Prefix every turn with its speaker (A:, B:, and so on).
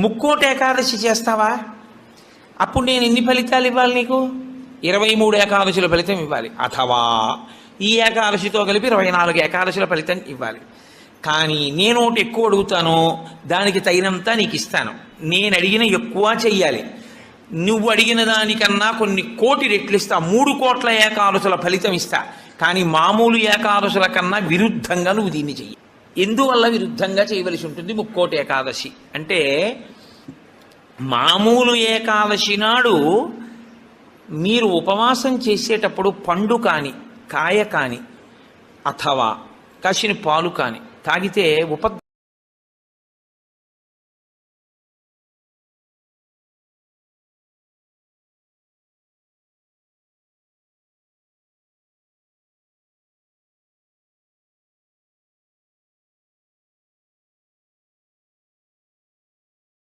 A: ముక్కోటి ఏకాదశి చేస్తావా? అప్పుడు నేను ఎన్ని ఫలితాలు ఇవ్వాలి నీకు? ఇరవై మూడు ఏకాదశుల ఫలితం ఇవ్వాలి. అథవా ఈ ఏకాదశితో కలిపి ఇరవై నాలుగు ఏకాదశుల ఫలితం ఇవ్వాలి. కానీ నేను ఒకటి ఎక్కువ అడుగుతాను దానికి తగినంత నీకు ఇస్తాను. నేను అడిగిన ఎక్కువ చెయ్యాలి. నువ్వు అడిగిన దానికన్నా కొన్ని కోటి రెట్లు ఇస్తా. మూడు కోట్ల ఏకాదశుల ఫలితం ఇస్తా. కానీ మామూలు ఏకాదశుల కన్నా విరుద్ధంగా నువ్వు దీన్ని చెయ్యి. ఎందువల్ల విరుద్ధంగా చేయవలసి ఉంటుంది ముక్కోటి ఏకాదశి. అంటే మామూలు ఏకాదశి నాడు మీరు ఉపవాసం చేసేటప్పుడు పండు కాని కాయ కాని అథవా కాసిన పాలు కాని తాగితే ఉప